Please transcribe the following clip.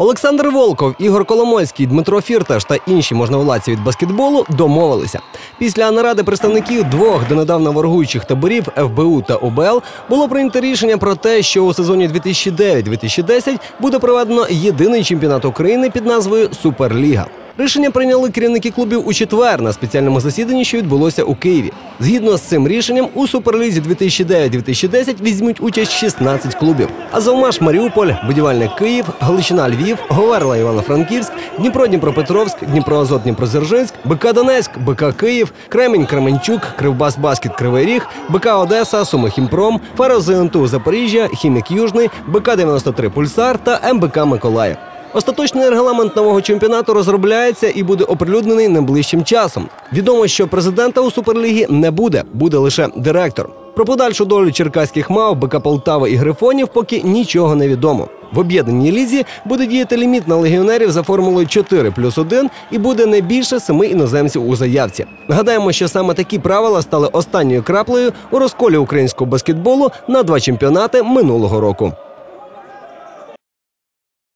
Олександр Волков, Ігор Коломойський, Дмитро Фірташ та інші можновладці від баскетболу домовилися. Після наради представників двох донедавна воргуючих таборів ФБУ та ОБЛ було прийнято рішення про те, що у сезоні 2009-2010 буде проведено єдиний чемпіонат України під назвою Суперліга. Рішення прийняли керівники клубів у четвер на спеціальному засіданні, що відбулося у Києві. Згідно з цим рішенням, у суперлізі 2009-2010 візьмуть участь 16 клубів: Азовмаш Маріуполь, Будівельник Київ, Галичина Львів, Говерла Івано-Франківськ, Дніпро Дніпропетровськ, Дніпроазот Дніпродзержинськ, БК Донецьк, БК Київ, Кремінь Кременчук, Кривбас Баскет Кривий Ріг, БК Одеса, Суми Хімпром, Ферозинту Запоріжжя, Хімік Южний, БК 93 Пульсар та МБК Миколаїв. Остаточний регламент нового чемпіонату розробляється і буде оприлюднений найближчим часом. Відомо, що президента у суперлігі не буде, буде лише директор. Про подальшу долю черкаських мав, БК Полтава і Грифонів поки нічого не відомо. В об'єднаній лізі буде діяти ліміт на легіонерів за формулою 4 плюс 1 і буде не більше семи іноземців у заявці. Нагадаємо, що саме такі правила стали останньою краплею у розколі українського баскетболу на два чемпіонати минулого року.